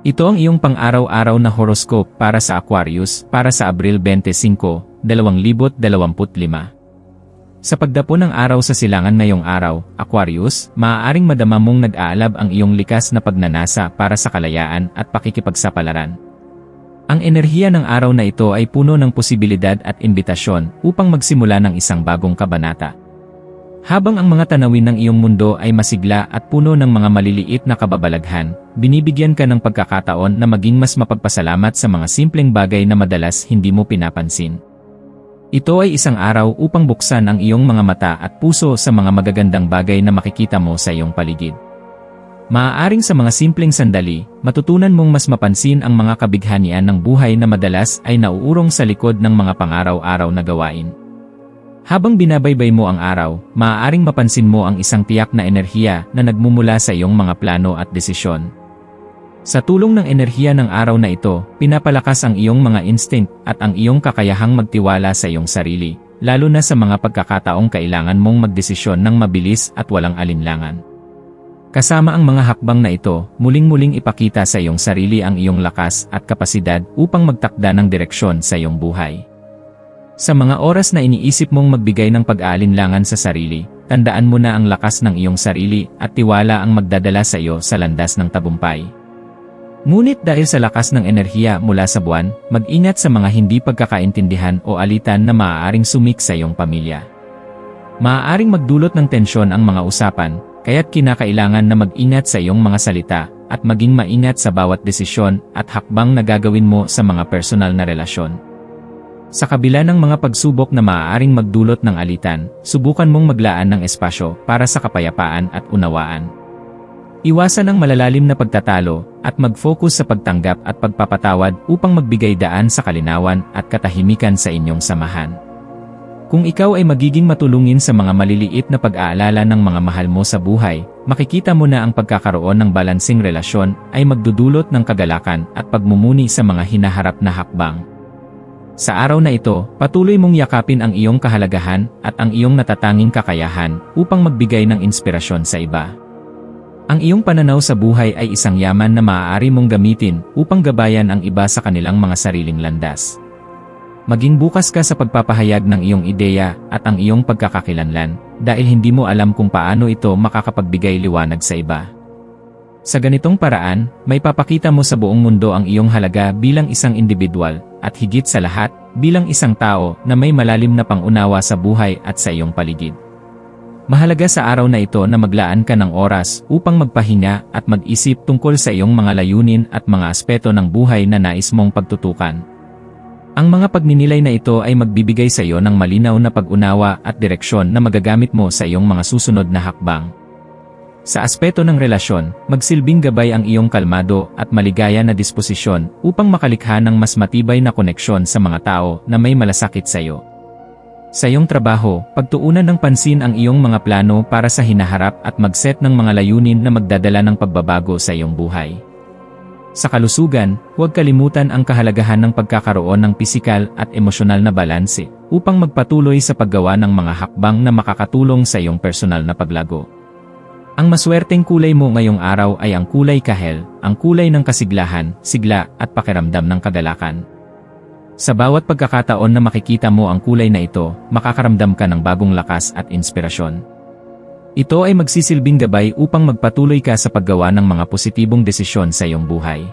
Ito ang iyong pang-araw-araw na horoscope para sa Aquarius para sa Abril 25, 2025. Sa pagdapo ng araw sa silangan ngayong araw, Aquarius, maaaring madama mong nag-aalab ang iyong likas na pagnanasa para sa kalayaan at pakikipagsapalaran. Ang enerhiya ng araw na ito ay puno ng posibilidad at imbitasyon upang magsimula ng isang bagong kabanata. Habang ang mga tanawin ng iyong mundo ay masigla at puno ng mga maliliit na kababalaghan, binibigyan ka ng pagkakataon na maging mas mapagpasalamat sa mga simpleng bagay na madalas hindi mo pinapansin. Ito ay isang araw upang buksan ang iyong mga mata at puso sa mga magagandang bagay na makikita mo sa iyong paligid. Maaaring sa mga simpleng sandali, matutunan mong mas mapansin ang mga kabighanian ng buhay na madalas ay nauurong sa likod ng mga pangaraw-araw na gawain. Habang binabaybay mo ang araw, maaaring mapansin mo ang isang tiyak na enerhiya na nagmumula sa iyong mga plano at desisyon. Sa tulong ng enerhiya ng araw na ito, pinapalakas ang iyong mga instinct at ang iyong kakayahang magtiwala sa iyong sarili, lalo na sa mga pagkakataong kailangan mong magdesisyon ng mabilis at walang alinlangan. Kasama ang mga hakbang na ito, muling-muling ipakita sa iyong sarili ang iyong lakas at kapasidad upang magtakda ng direksyon sa iyong buhay. Sa mga oras na iniisip mong magbigay ng pag-aalinlangan sa sarili, tandaan mo na ang lakas ng iyong sarili at tiwala ang magdadala sa iyo sa landas ng tabumpay. Ngunit dahil sa lakas ng enerhiya mula sa buwan, mag-ingat sa mga hindi pagkakaintindihan o alitan na maaaring sumik sa iyong pamilya. Maaaring magdulot ng tensyon ang mga usapan, kaya't kinakailangan na mag-ingat sa iyong mga salita at maging maingat sa bawat desisyon at hakbang na gagawin mo sa mga personal na relasyon. Sa kabila ng mga pagsubok na maaaring magdulot ng alitan, subukan mong maglaan ng espasyo para sa kapayapaan at unawaan. Iwasan ang malalalim na pagtatalo at mag-focus sa pagtanggap at pagpapatawad upang magbigay daan sa kalinawan at katahimikan sa inyong samahan. Kung ikaw ay magiging matulungin sa mga maliliit na pag-aalala ng mga mahal mo sa buhay, makikita mo na ang pagkakaroon ng balansing relasyon ay magdudulot ng kagalakan at pagmumuni sa mga hinaharap na hakbang. Sa araw na ito, patuloy mong yakapin ang iyong kahalagahan at ang iyong natatanging kakayahan upang magbigay ng inspirasyon sa iba. Ang iyong pananaw sa buhay ay isang yaman na maaari mong gamitin upang gabayan ang iba sa kanilang mga sariling landas. Maging bukas ka sa pagpapahayag ng iyong ideya at ang iyong pagkakakilanlan dahil hindi mo alam kung paano ito makakapagbigay liwanag sa iba. Sa ganitong paraan, may papakita mo sa buong mundo ang iyong halaga bilang isang individual, at higit sa lahat, bilang isang tao na may malalim na pangunawa sa buhay at sa iyong paligid. Mahalaga sa araw na ito na maglaan ka ng oras upang magpahinga at mag-isip tungkol sa iyong mga layunin at mga aspeto ng buhay na nais mong pagtutukan. Ang mga pagninilay na ito ay magbibigay sa iyo ng malinaw na pag-unawa at direksyon na magagamit mo sa iyong mga susunod na hakbang. Sa aspeto ng relasyon, magsilbing gabay ang iyong kalmado at maligaya na disposisyon upang makalikha ng mas matibay na koneksyon sa mga tao na may malasakit sa iyo. Sa iyong trabaho, pagtuunan ng pansin ang iyong mga plano para sa hinaharap at mag-set ng mga layunin na magdadala ng pagbabago sa iyong buhay. Sa kalusugan, huwag kalimutan ang kahalagahan ng pagkakaroon ng pisikal at emosyonal na balanse upang magpatuloy sa paggawa ng mga hakbang na makakatulong sa iyong personal na paglago. Ang maswerteng kulay mo ngayong araw ay ang kulay kahel, ang kulay ng kasiglahan, sigla, at pakiramdam ng kagalakan. Sa bawat pagkakataon na makikita mo ang kulay na ito, makakaramdam ka ng bagong lakas at inspirasyon. Ito ay magsisilbing gabay upang magpatuloy ka sa paggawa ng mga positibong desisyon sa iyong buhay.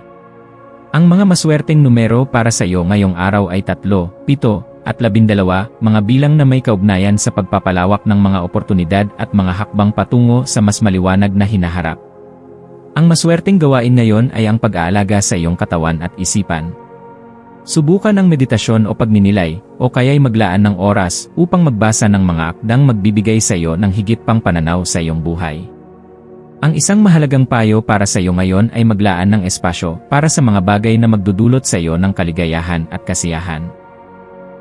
Ang mga maswerteng numero para sa iyo ngayong araw ay 3, 7, at labindalawa, mga bilang na may kaugnayan sa pagpapalawak ng mga oportunidad at mga hakbang patungo sa mas maliwanag na hinaharap. Ang maswerteng gawain ngayon ay ang pag-aalaga sa iyong katawan at isipan. Subukan ang meditasyon o pagninilay, o kaya'y maglaan ng oras upang magbasa ng mga akdang magbibigay sa iyo ng higit pang pananaw sa iyong buhay. Ang isang mahalagang payo para sa iyo ngayon ay maglaan ng espasyo para sa mga bagay na magdudulot sa iyo ng kaligayahan at kasiyahan.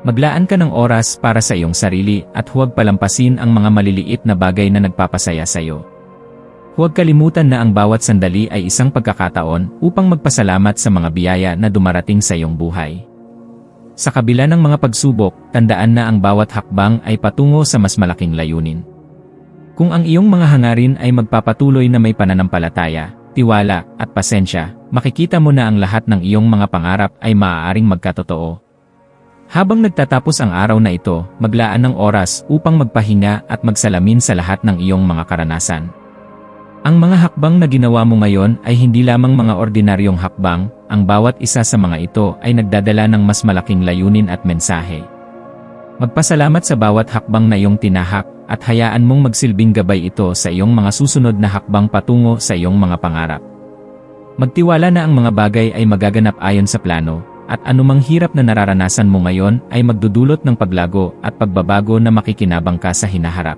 Maglaan ka ng oras para sa iyong sarili at huwag palampasin ang mga maliliit na bagay na nagpapasaya sa iyo. Huwag kalimutan na ang bawat sandali ay isang pagkakataon upang magpasalamat sa mga biyaya na dumarating sa iyong buhay. Sa kabila ng mga pagsubok, tandaan na ang bawat hakbang ay patungo sa mas malaking layunin. Kung ang iyong mga hangarin ay magpapatuloy na may pananampalataya, tiwala, at pasensya, makikita mo na ang lahat ng iyong mga pangarap ay maaaring magkatotoo. Habang nagtatapos ang araw na ito, maglaan ng oras upang magpahinga at magsalamin sa lahat ng iyong mga karanasan. Ang mga hakbang na ginawa mo ngayon ay hindi lamang mga ordinaryong hakbang, ang bawat isa sa mga ito ay nagdadala ng mas malaking layunin at mensahe. Magpasalamat sa bawat hakbang na iyong tinahak at hayaan mong magsilbing gabay ito sa iyong mga susunod na hakbang patungo sa iyong mga pangarap. Magtiwala na ang mga bagay ay magaganap ayon sa plano, at anumang hirap na nararanasan mo ngayon ay magdudulot ng paglago at pagbabago na makikinabang ka sa hinaharap.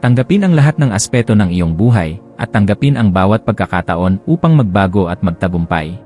Tanggapin ang lahat ng aspeto ng iyong buhay, at tanggapin ang bawat pagkakataon upang magbago at magtagumpay.